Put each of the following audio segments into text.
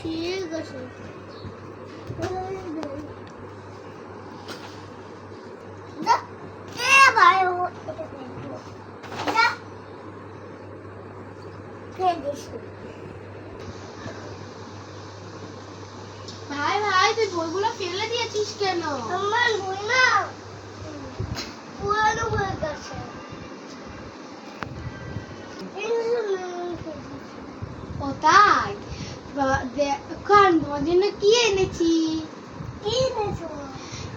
ঠিক আছে। ভাই ভাই তুই বইগুলো ফেলে দিয়েছিস কেন আমার বই না পুরানো হয়ে গেছে। ও তাই দেখ তোমার জন্য কি এনেছি? কি এনেছো?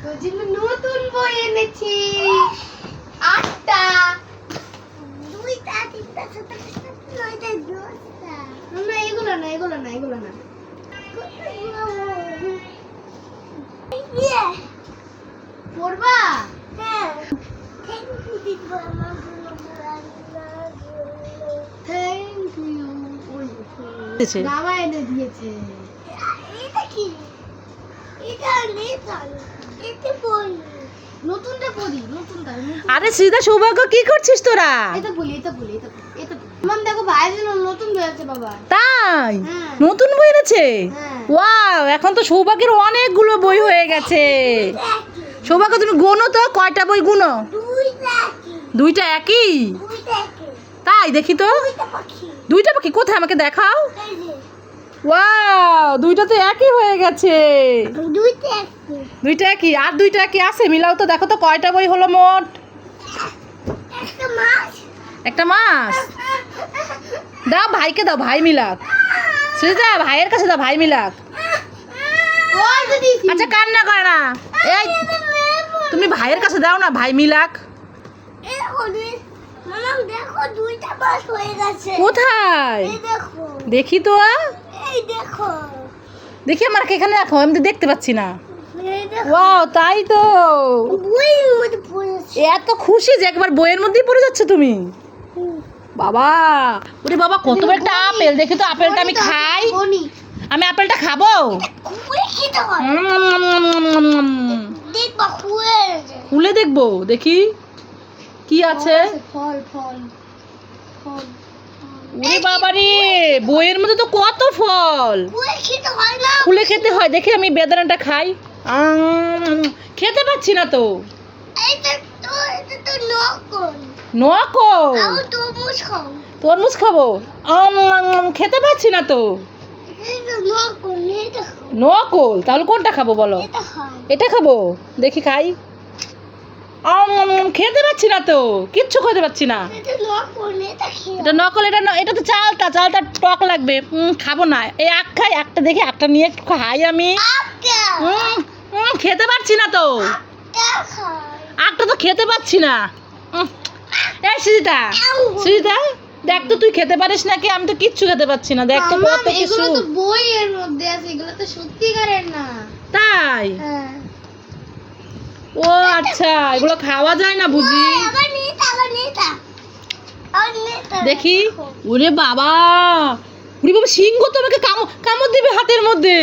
তোর জন্য নতুন বই এনেছি। আটটা। দুইটা, তিনটা, পাঁচটা, নয়টা, দশটা। না এগুলো না এগুলো না এগুলো না। ইয়ে, পড়বা? হ্যাঁ। দিয়েছে। বাবা এনে দিয়েছে এটা কি? এটা বই। নতুনটা পড়ি নতুনটা আরে সীতা সৌভাগ্য কি করছিস তোরা এটা বলি এটা বলি এটা এটা মাম দেখো জন্য নতুন বই আছে বাবা তাই হ্যাঁ। নতুন বই এনেছে হ্যাঁ। ওয়াও এখন তো সৌভাগ্যের অনেকগুলো বই হয়ে গেছে সৌভাগ্য তুমি গোনো তো কয়টা বই গুনো দুইটা একই। দুইটা একই দুইটা একই। তাই দেখি তো। দুইটা পাখি। কোথায়? আমাকে দেখাও। ওয়াও দুইটা তো একই হয়ে গেছে। দুইটা একই। আর দুইটা একই আছে? মিলাও তো দেখো তো কয়টা বই হলো মোট? একটা মাস দাও ভাইকে দাও ভাই মিলাক। সুজিতা ভাইয়ের কাছে দাও ভাই মিলাক। আচ্ছা কান্না করে না। এই তুমি ভাইয়ের কাছে দাও না ভাই মিলাক। দেখো দুইটা হয়ে গেছে। কোথায়? দেখো। দেখি তো। এই দেখো। দেখি আমার এখানে রাখো আমি তো দেখতে পাচ্ছি না। ওয়াও তাই তো। এত খুশি যে একবার বইয়ের মধ্যেই পড়ে যাচ্ছে তুমি। বাবা ওরে বাবা কত একটা আপেল। দেখি তো আপেলটা আমি খাই। আমি আপেলটা খাব? খুলে দেখব দেখি। কি আছে? ফল ফল ফল ওরে বাবা রে বইয়ের মধ্যে তো কত ফল? খুলে খেতে হয় দেখি আমি বেদানাটা খাই। খেতে পাচ্ছি না তো। তরমুজ খাব? আম, আম, আম, খেতে পাচ্ছি না তো। নকল তাহলে কোনটা খাব বলো? এটা খাব? দেখি খাই। খেতে পাচ্ছি না তো কিচ্ছু খেতে পাচ্ছি না। এটা নকল এটা এটা তো চালটা চালটা টক লাগবে। খাব না। এই এক খাই একটা দেখি একটা নিয়ে একটু খাই আমি। খেতে পারছি না তো। একটা তো খেতে পাচ্ছি না। এই সুজিতা সুজিতা দেখ তো তুই খেতে পারিস নাকি আমি তো কিচ্ছু খেতে পাচ্ছি না। দেখ তো কত কিছু। এগুলো তো বইয়ের মধ্যে আছে এগুলো তো সত্যিকারের না। তাই? হ্যাঁ। ও আচ্ছা এগুলো খাওয়া যায় না বুঝি? দেখি। ওরে বাবা! ওরে বাবা সিংহ তো আমাকে কামড় দিবে হাতের মধ্যে।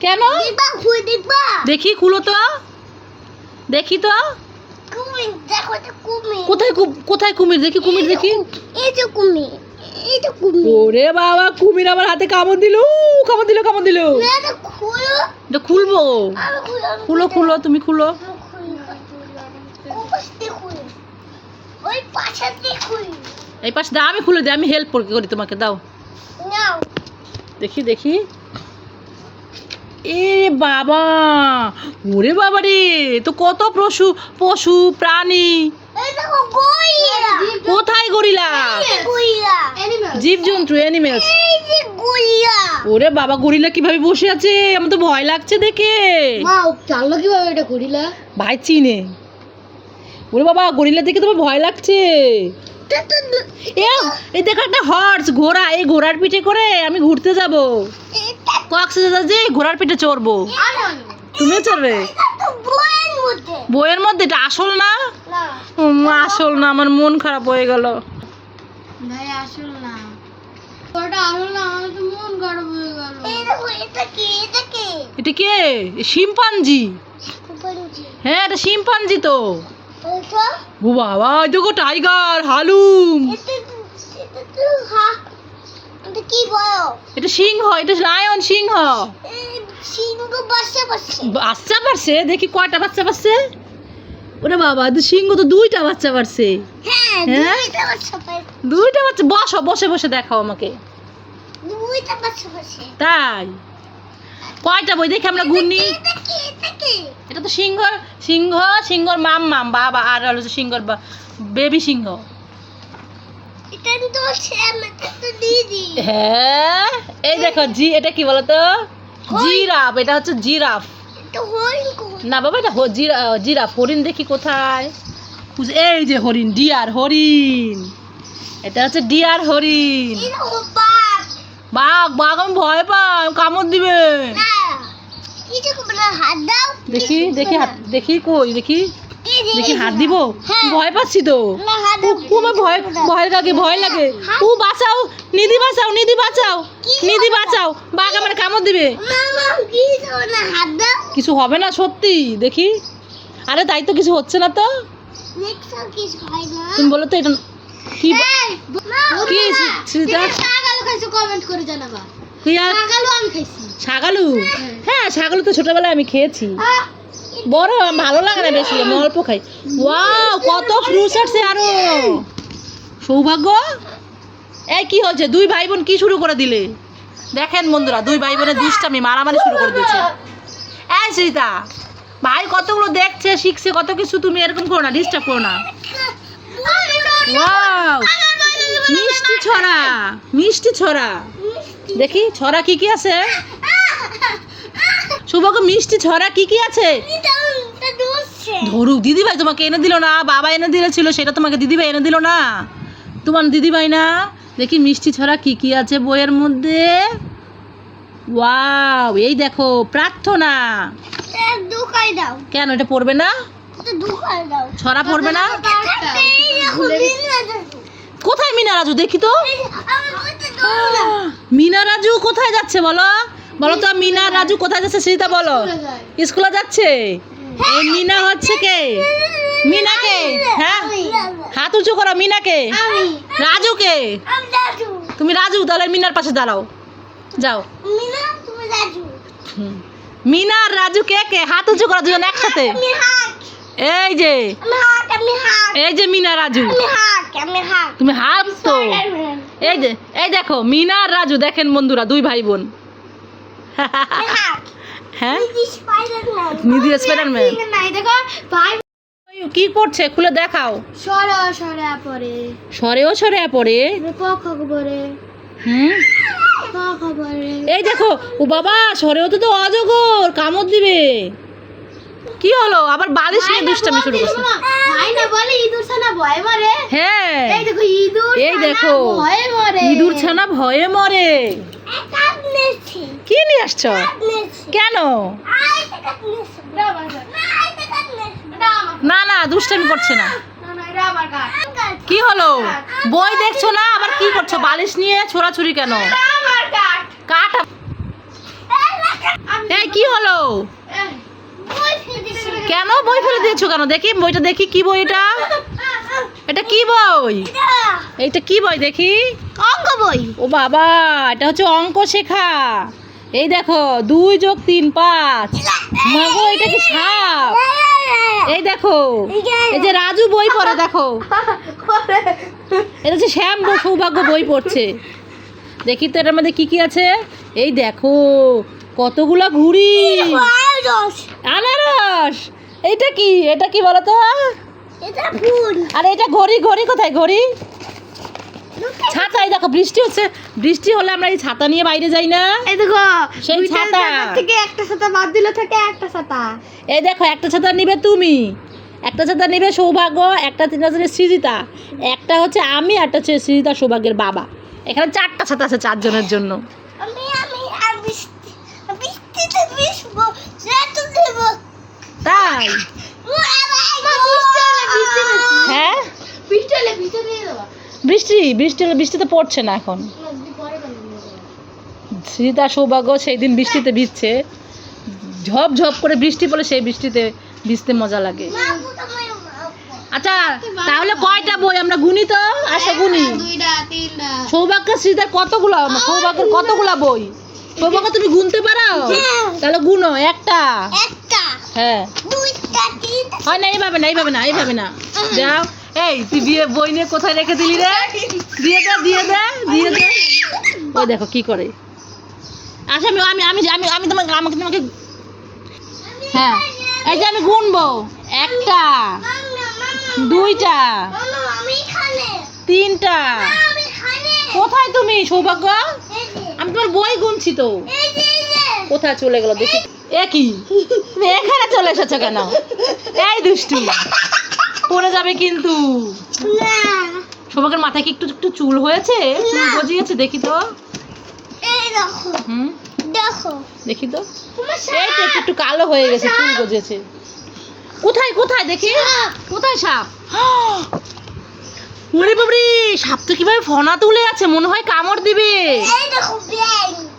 কেন? দেখি খুলো তো। দেখি তো। কোথায় কোথায় কুমির? দেখি কুমির দেখি। এই তো কুমির। ওরে বাবা কুমির আমার হাতে কামড় দিল কামড় দিল কামড় দিল। খুলবো? আমি খুলো খুলো তুমি খুলো। এই পাশে দাও আমি খুলে দিই আমি হেল্প করি তোমাকে দাও। দেখি দেখি। এ বাবা ওরে বাবা রে তো কত পশু পশু প্রাণী। কোথায় অ্যানিমাল জীবজন্তু অ্যানিমেলস এই যে গইয়া ওরে বাবা গরিলা কীভাবে বসে আছে? আমার তো ভয় লাগছে দেখে। মা ও জানলো কীভাবে এটা গরিলা ভাই চিনে। ওরে বাবা গরিলা দেখে তোমার ভয় লাগছে। এ এই দেখো একটা হর্স ঘোড়া। এই ঘোড়ার পিঠে করে আমি ঘুরতে যাব। কক্সবাজার যে ঘোড়ার পিঠে চড়বো। তুমিও চড়বে? বইয়ের মধ্যে। এটা আসল না? না। আসল না আমার মন খারাপ হয়ে গেল। ভাই আসল না। এটা কি এটা কি? এটা কে? শিম্পাঞ্জি। হ্যাঁ এটা শিম্পাঞ্জি তো। ও বাবা এই দেখো টাইগার হালুম। এটা সিংহ এটা লায়ন সিংহ। বাচ্চা পারছে দেখি কয়টা বাচ্চা পারছে ওরে বাবা সিংহ তো দুইটা বাচ্চা পারছে? দুইটা বাসা বাচ্চা বসো বসে বসে দেখাও আমাকে। দুইটা তাই? কয়টা বই? দেখি আমরা গুনি এটা তো সিংহ সিংহ সিংহর মাম মাম বাবা আর হলো সিংহর বেবি সিংহ। হ্যাঁ? এই দেখো জি এটা কি বলতো? জিরাফ এটা হচ্ছে জিরাফ। না বাবা এটা জিরাফ। হরিণ দেখি কোথায়? খুঁজে- এই যে হরিণ ডিয়ার হরিণ। এটা হচ্ছে ডিয়ার হরিণ। বাঘ। বাঘ আমি ভয় পাই কামড় দিবে। দেখি দেখি হাত দেখি কই দেখি। দেখি হাত দিব? হ্যাঁ। ভয় পাচ্ছি তো। আমার ভয় ভয় লাগে ভয় লাগে। ও বাঁচাও নিধি বাঁচাও নিধি বাঁচাও নিধি বাঁচাও। বাঘ আমার কামড় দিবে। কিছু হবে না সত্যি দেখি। আরে তাই তো কিছু হচ্ছে না তো। না তুমি বলো তো এটা কি কি। সুচিতা শাকালু খাইছো কমেন্ট করে জানাবা। শাকালু আমি খাইছি। ছাগালু? হ্যাঁ ছাগলু তো ছোটবেলায় আমি খেয়েছি। বড় ভালো লাগে না বেশি আমি অল্প খাই। ওয়াও কত ফ্রুটস আছে আরও। সৌভাগ্য? এই কি হচ্ছে দুই ভাই বোন কি শুরু করে দিলে? দেখেন বন্ধুরা দুই ভাই বোনের দুষ্টামি মারামারি শুরু করে দিয়েছে। এই সীতা ভাই, কতগুলো দেখছে, শিখছে, কত কিছু তুমি এরকম করো না ডিস্টার্ব করো না। মিষ্টি ছড়া মিষ্টি ছড়া। দেখি, ছড়া কি কি আছে? শুভকে মিষ্টি ছড়া কি কি আছে? ধরুক, দিদিভাই তোমাকে এনে দিল না, বাবা এনে দিয়েছিল, সেটা তোমাকে দিদিভাই এনে দিল না। তোমার দিদিভাই না? দেখি, মিষ্টি ছড়া কি কি আছে বইয়ের মধ্যে? ওয়াও এই দেখো প্রার্থনা। দাও। কেন এটা পড়বে না? ছড়া পড়বে না? কোথায় মিনা রাজু দেখি তো। এই যে, আমার ওইটা দাও না। মিনা রাজু কোথায় যাচ্ছে বলো? বলো তো মিনা রাজু কোথায় যাচ্ছে সেটা বলো। স্কুলে যাচ্ছে? এই মিনা হচ্ছে কে? মিনাকে হ্যাঁ? হাত উঁচু করো মিনাকে রাজুকে তুমি রাজু তাহলে মিনার পাশে দাঁড়াও। যাও। মিনা আর রাজু কে কে? হাত উঁচু করো দুজন একসাথে। এই যে। এই যে মিনা রাজু। তুমি হাত তো। এই যে এই দেখো মিনা আর রাজু দেখেন বন্ধুরা দুই ভাই বোন। হ্যাঁ? দিদি নিধি স্পাইডারম্যান দেখো ভাই কি করছে? খুলে দেখাও। সরা সরা পরে সরেও সরে পড়ে। ক হুম? এই দেখো ও বাবা সরেও তো তো অজগর কামড় দিবে। কি হলো? আবার বালিশ নিয়ে দুষ্টামি শুরু করছে। ভাই না বলে ইঁদুর ছানা ভয় মরে। হ্যাঁ। এই দেখো ইঁদুর এই ছানা দেখো। ভয়ে মরে। কি নিয়ে আসছ? কেন? না না দুষ্টামি করছে না। কি হলো? বই দেখছ না? আবার কি করছ? বালিশ নিয়ে ছোড়াছুরি কেন? কাট। এই কি হলো? কেন বই ফেলে দিয়েছ কেন? দেখি বইটা দেখি কি বই এটা এটা কি বই? এইটা কি বই? দেখি। অঙ্ক বই। ও বাবা এটা হচ্ছে অঙ্ক শেখা। এই দেখো দুই যোগ তিন পাঁচ। মাগো এটা কি সাপ? এই দেখো এই যে রাজু বই পড়ে দেখো। এটা হচ্ছে শ্যাম সৌভাগ্য বই পড়ছে। দেখি তো এটার মধ্যে কি কি আছে। এই দেখো কতগুলো ঘুড়ি। আনারস। এইটা কি? এটা কি বলো তো এটা ফুল। আর এটা ঘড়ি ঘড়ি কোথায়? ঘড়ি? ছাতা এই দেখো বৃষ্টি হচ্ছে। বৃষ্টি হলে আমরা এই ছাতা নিয়ে বাইরে যাই না। এই দেখো সেই ছাতা। থেকে একটা ছাতা বাদ দিলে থাকে একটা ছাতা। এই দেখো একটা ছাতা নিবে তুমি। একটা ছাতা নিবে সৌভাগ্য একটা তিনটা হচ্ছে সৃজিতা একটা হচ্ছে আমি একটা হচ্ছে সৃজিতা সৌভাগ্যের বাবা। এখানে চারটা ছাতা আছে চারজনের জন্য। বৃষ্টিতে তাই? হ্যাঁ বৃষ্টি বৃষ্টি বৃষ্টি হলে বৃষ্টি তো পড়ছে না এখন। সীতা সৌভাগ্য সেই দিন বৃষ্টিতে ভিজছে। ঝপ ঝপ করে বৃষ্টি পড়লে সেই বৃষ্টিতে ভিজতে মজা লাগে। আচ্ছা তাহলে কয়টা বই? আমরা গুনি তো আসো গুনি। দুইটা তিনটা। সৌভাগ্য শ্রীদের কতগুলো সৌভাগ্যের কতগুলা বই? সৌভাগ্য তুমি গুনতে পারো? হ্যাঁ। তাহলে গুনো একটা। হ্যাঁ। হয় না এইভাবে না এইভাবে না এইভাবে না। যাও। এই তুই বিয়ে বই নিয়ে কোথায় রেখে দিলি রে? দিয়ে দে দিয়ে দে দিয়ে দে। ওই দেখো কি করে। আচ্ছা আমি আমি আমি আমি আমি তোমাকে আমাকে তোমাকে হ্যাঁ। এই যে আমি গুনবো। একটা। দুইটা। তিনটা। কোথায় তুমি সৌভাগ্য? আমি তোমার বই গুনছি তো। কোথায় চলে গেল দেখি। একই তুমি এখানে চলে এসেছ কেন? এই দুষ্টু। পড়ে যাবে কিন্তু। সৌভাগ্যের মাথায় কি একটু একটু চুল হয়েছে? চুল গজিয়েছে দেখি তো। দেখো। দেখি। তো। এই তো একটু একটু কালো হয়ে গেছে চুল গজিয়েছে। কোথায় কোথায়? দেখি। কোথায় সাপ? ওরে বাবরে সাপ তো কীভাবে ফনা তুলে আছে? মনে হয় কামড় দিবে।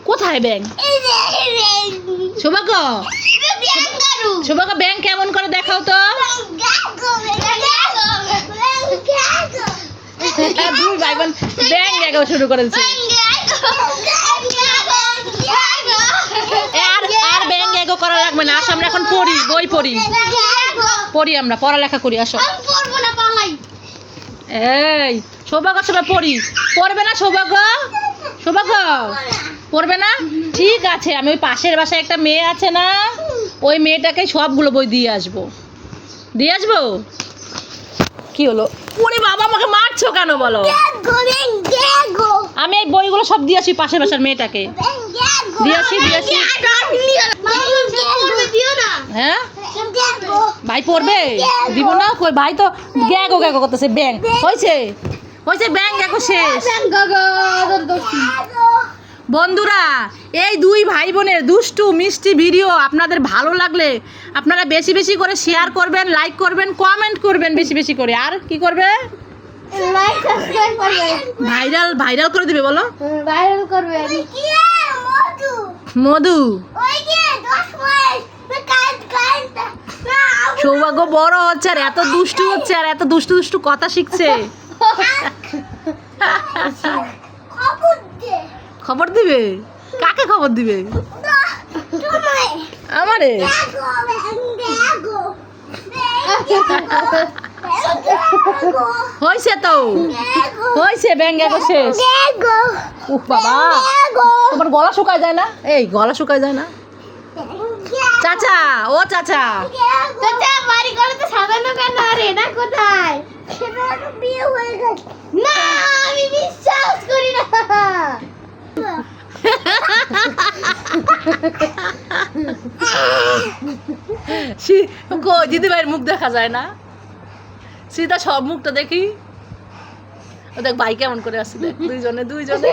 কোথায় ব্যাং এই যে ব্যাং সৌভাগ্য এটা ব্যাং গারু সৌভাগ্য ব্যাং কেমন করে দেখাও তো। দুই ভাই বোন। ব্যাং দেখাও শুরু করেছে। আর আর ব্যাং এগো করা লাগবে না আসো আমরা এখন পড়ি বই পড়ি। পড়ি আমরা পড়ালেখা করি আসো। এই সৌভাগ্য সবাই পড়ি। পড়বে না সৌভাগ্য? সৌভাগ্য? পড়বে না? ঠিক আছে আমি ওই পাশের বাসায় একটা মেয়ে আছে না ওই মেয়েটাকে সবগুলো বই দিয়ে আসব। দিয়ে আসব? কি হলো? ওরে বাবা আমাকে মারছো কেন বলো? আমি এই বইগুলো সব দিয়ে আসি পাশের বাসার মেয়েটাকে। দিয়ে আসি দিয়ে আসি। হ্যাঁ? ভাই পড়বে? দিব না? কই ভাই তো গ্যাগো গ্যাগো করতেছে ব্যাং। হয়েছে হয়েছে ব্যাং গ্যাগো শেষ। বন্ধুরা এই দুই ভাই বোনের দুষ্টু মিষ্টি ভিডিও আপনাদের ভালো লাগলে আপনারা বেশি বেশি করে শেয়ার করবেন লাইক করবেন কমেন্ট করবেন বেশি বেশি করে। আর কি করবে? ভাইরাল ভাইরাল করে দিবে বলো। ভাইরাল করবে। মধু? সৌভাগ্য বড় হচ্ছে আর এত দুষ্টু হচ্ছে আর এত দুষ্টু দুষ্টু কথা শিখছে। খবর দিবে? কাকে খবর দিবে? আমারে? হয়েছে তো। হয়েছে ব্যাং গেগো শেষ। উফ বাবা। তোমার গলা শুকায় যায় না? এই, গলা শুকায় যায় না? চাচা ও চাচা। চাচা বাড়ি করে তো সাজানো কেন? আর এটা কোথায়? সেটা তো বিয়ে হয়ে গেছে না আমি বিশ্বাস করি না। দিদি ভাইয়ের মুখ দেখা যায় না। সীতা সব মুখটা দেখি। ও দেখ ভাই কেমন করে আসছে দেখ দুইজনে দুইজনে।